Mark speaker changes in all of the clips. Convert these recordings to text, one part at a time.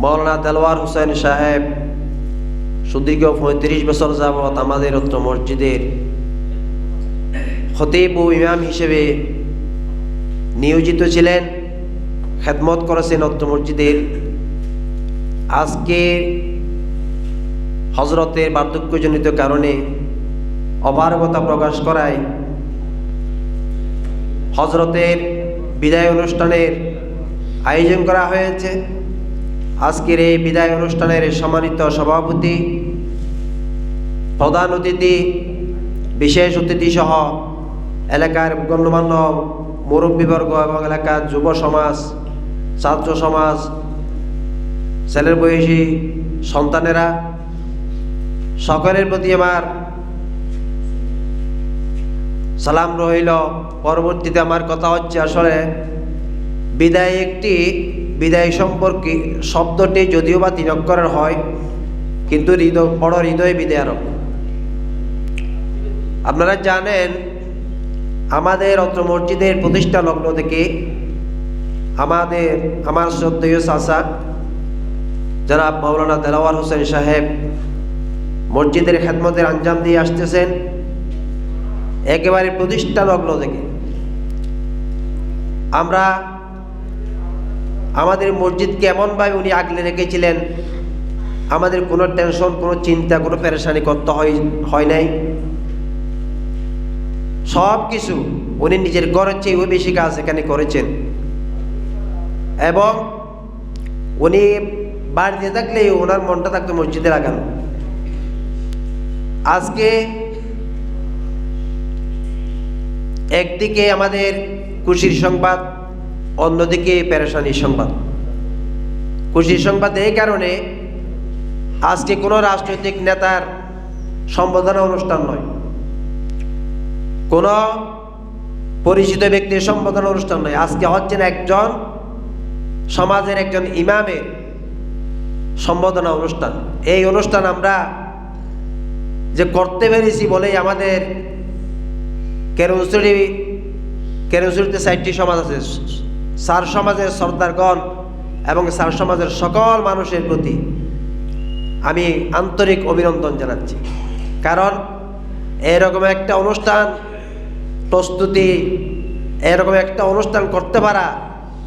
Speaker 1: মৌলানা দেলওয়ার হুসেন সাহেব সুদীর্ঘ পঁয়ত্রিশ বছর যাবৎ আমাদের অত্র মসজিদের খতিব ও ইমাম হিসেবে নিয়োজিত ছিলেন, খেদমত করেছেন অত্র মসজিদের। আজকে হজরতের বার্ধক্যজনিত কারণে অপারগতা প্রকাশ করায় হজরতের বিদায় অনুষ্ঠানের আয়োজন করা হয়েছে। আজকের এই বিদায় অনুষ্ঠানের সম্মানিত সভাপতি, প্রধান অতিথি, বিশেষ অতিথি সহ এলাকার গণ্যমান্য মুরব্বীবর্গ এবং এলাকার যুব সমাজ, ছাত্র সমাজ, ছেলের বয়সী সন্তানেরা, সকলের প্রতি আমার সালাম রহিল পরবর্তীতে আমার কথা হচ্ছে আসলে বিদায় একটি বিদায় সম্পর্কে শব্দটি যদিও বা তিন অক্ষরের হয়, কিন্তু হৃদয়, বড় হৃদয় বিদায় আরব আপনারা জানেন, আমাদের অত্র মসজিদের প্রতিষ্ঠা লগ্ন থেকে আমাদের, আমার শ্রদ্ধেয় চাষা যারা মৌলানা দেলাওয়ার হোসেন সাহেব মসজিদের খেদমতের আঞ্জাম দিয়ে আসতেছেন। একেবারে প্রতিষ্ঠা লগ্ন থেকে। আমরা আমাদের মসজিদকে এমনভাবে উনি আগলে রেখেছিলেন, আমাদের কোনো টেনশন, কোনো চিন্তা, কোনো পেরেশানি করতে হয় হয় নাই। সব কিছু উনি নিজের ঘরের চেয়েও বেশি কাজ এখানে করেছেন। এবং উনি বাড়িতে থাকলে ওনার মনটা থাকতো মসজিদে লাগানো। আজকে একদিকে আমাদের খুশির সংবাদ, অন্যদিকে পেরেশানির সংবাদ। খুশির সংবাদ এই কারণে আজকে কোনো রাজনৈতিক নেতার সম্বোধনা অনুষ্ঠান নয়। কোনো পরিচিত ব্যক্তির সম্বোধনা অনুষ্ঠান নয়। আজকে হচ্ছেন একজন, সমাজের একজন ইমামের সম্বোধনা অনুষ্ঠান। এই অনুষ্ঠান আমরা যে করতে পেরেছি বলেই আমাদের কেরুসুরি কেরুসুরিতে ষাটটি সমাজ আছে? সার সমাজের সর্দারগণ এবং সার সমাজের সকল মানুষের প্রতি আমি আন্তরিক অভিনন্দন জানাচ্ছি। কারণ এরকম একটা অনুষ্ঠান প্রস্তুতি, এরকম একটা অনুষ্ঠান করতে পারা,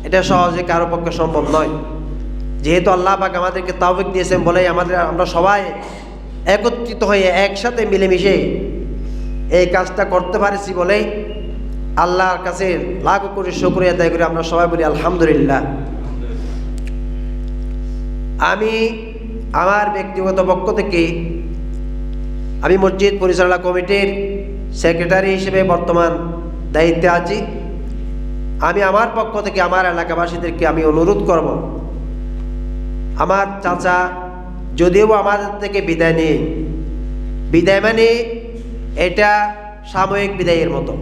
Speaker 1: এটা সহজে কারও পক্ষে সম্ভব নয়। যেহেতু আল্লাহ পাক আমাদেরকে তাওফিক দিয়েছেন বলেই আমাদের, আমরা সবাই একত্রিত হয়ে একসাথে মিলেমিশে এই কাজটা করতে পারেছি বলেই আল্লাহর কাছে লাখ করে শুক্রিয়া আদায় করে। আমরা সবাই বলি আলহামদুলিল্লাহ। আমি আমার ব্যক্তিগত পক্ষ থেকে আমি মসজিদ পরিচালনা কমিটির সেক্রেটারি হিসেবে বর্তমান দায়িত্বে আছি। আমি আমার পক্ষ থেকে আমার এলাকাবাসীদেরকে আমি অনুরোধ করব, আমার চাচা যদিও আমাদের থেকে বিদায় নেই, বিদায় মানে এটা সাময়িক বিদায়ের মতো।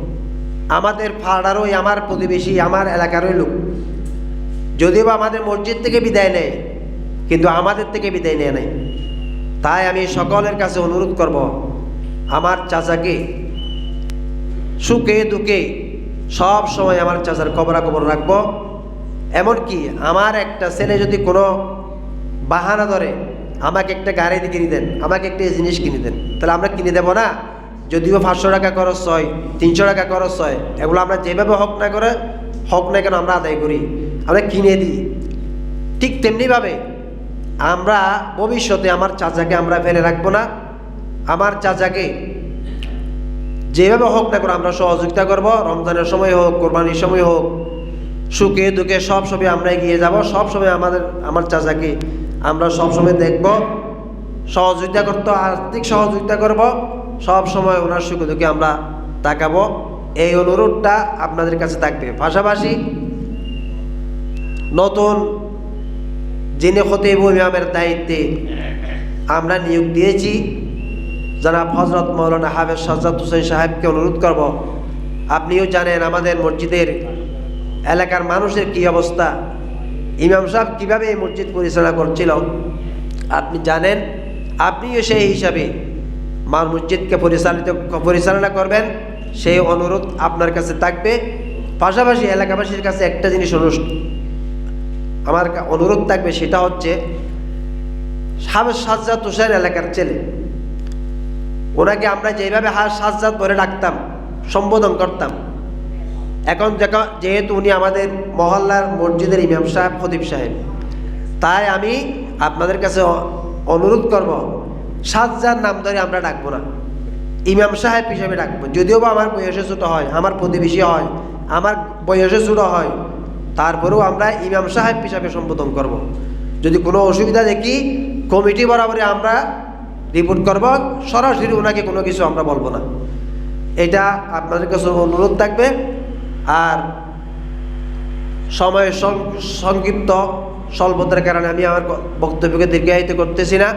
Speaker 1: আমাদের পাড়ারই, আমার প্রতিবেশী, আমার এলাকারই লোক। যদিও আমাদের মসজিদ থেকে বিদায় নেয়, কিন্তু আমাদের থেকে বিদায় নেয় নাই। তাই আমি সকলের কাছে অনুরোধ করব, আমার চাচাকে সুখে দুঃখে সব সময় আমার চাচার খবরাখবর রাখব। এমনকি আমার একটা ছেলে যদি কোনো বাহানা ধরে আমাকে একটা গাড়ি কিনে দেন, আমাকে একটা জিনিস কিনে দেন, তাহলে আমরা কিনে দেবো না? যদিও পাঁচশো টাকা খরচ হয়, তিনশো টাকা খরচ হয়, এগুলো আমরা যেভাবে হক না করে, হক না কেন আমরা আদায় করি, আমরা কিনে দিই। ঠিক তেমনিভাবে আমরা ভবিষ্যতে আমার চাচাকে আমরা ফেলে রাখব না। আমার চাচাকে যেভাবে হোক না করে আমরা সহযোগিতা করব, রমজানের সময় হোক, কোরবানির সময় হোক, সুখে দুঃখে সব সময় আমরা এগিয়ে যাব, সব সময় আমাদের, আমার চাচাকে আমরা সব সময় দেখব, সহযোগিতা করতে, আর্থিক সহযোগিতা করব। সব সময় ওনার সুখে দুঃখে আমরা তাকাবো। এই অনুরোধটা আপনাদের কাছে থাকবে। পাশাপাশি নতুন যিনি খতিব ইমামের দায়িত্বে আমরা নিয়োগ দিয়েছি, জনাব হজরত মৌলানা হাফেজ সাজাদ হুসেন সাহেবকে অনুরোধ করব, আপনিও জানেন আমাদের মসজিদের এলাকার মানুষের কি অবস্থা। ইমাম সাহেব কীভাবে এই মসজিদ পরিচালনা করছিল? আপনি জানেন? আপনিও সেই হিসাবে মা মসজিদকে পরিচালিত পরিচালনা করবেন, সেই অনুরোধ আপনার কাছে থাকবে। পাশাপাশি এলাকাবাসীর কাছে একটা জিনিস আমার অনুরোধ থাকবে, সেটা হচ্ছে সাবেক সাজ্জাদ তুষার এলাকার ছেলে। ওনাকে আমরা যেভাবে হা সাজ্জাদ ধরে ডাকতাম সম্বোধন করতাম, এখন যেহেতু উনি আমাদের মহল্লার মসজিদের ইমাম সাহেব, খতিব সাহেব, তাই আমি আপনাদের কাছে অনুরোধ করব সাজ্জাদ নাম ধরে আমরা ডাকবো না। ইমাম সাহেব হিসাবে ডাকবো। যদিও বা আমার বয়সে ছোটো হয়, আমার প্রতিবেশী হয়, আমার বয়সে ছোটো হয়, তারপরেও আমরা ইমাম সাহেব হিসাবে সম্বোধন করব। যদি কোনো অসুবিধা দেখি, কমিটি বরাবরে আমরা রিপোর্ট করব, সরাসরি ওনাকে কোনো কিছু আমরা বলব না। এটা আপনাদের কাছে অনুরোধ থাকবে। আর সময় সংক্ষিপ্ত স্বল্পতার কারণে আমি আমার বক্তব্যকে দীর্ঘায়িত করতেছি না।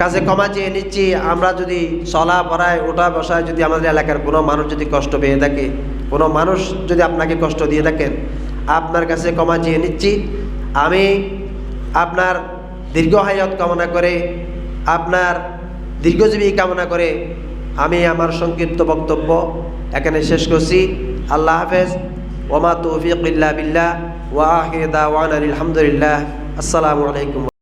Speaker 1: কাছে ক্ষমা চেয়ে নিচ্ছি, আমরা যদি চলা পড়ায়, ওঠা বসায় যদি আমাদের এলাকার কোনো মানুষ যদি কষ্ট পেয়ে থাকে, কোনো মানুষ যদি আপনাকে কষ্ট দিয়ে থাকেন, আপনার কাছে ক্ষমা চেয়ে নিচ্ছি। আমি আপনার দীর্ঘ হায়াত কামনা করে, আপনার দীর্ঘজীবী কামনা করে আমি আমার সংক্ষিপ্ত বক্তব্য এখানে শেষ করছি। আল্লাহ হাফেজ। ওমা তৌফিক বিল্লাহ। বিল্লাহ ওয়াহিদা ওয়ান আলহামদুলিল্লাহ। আসসালামু আলাইকুম।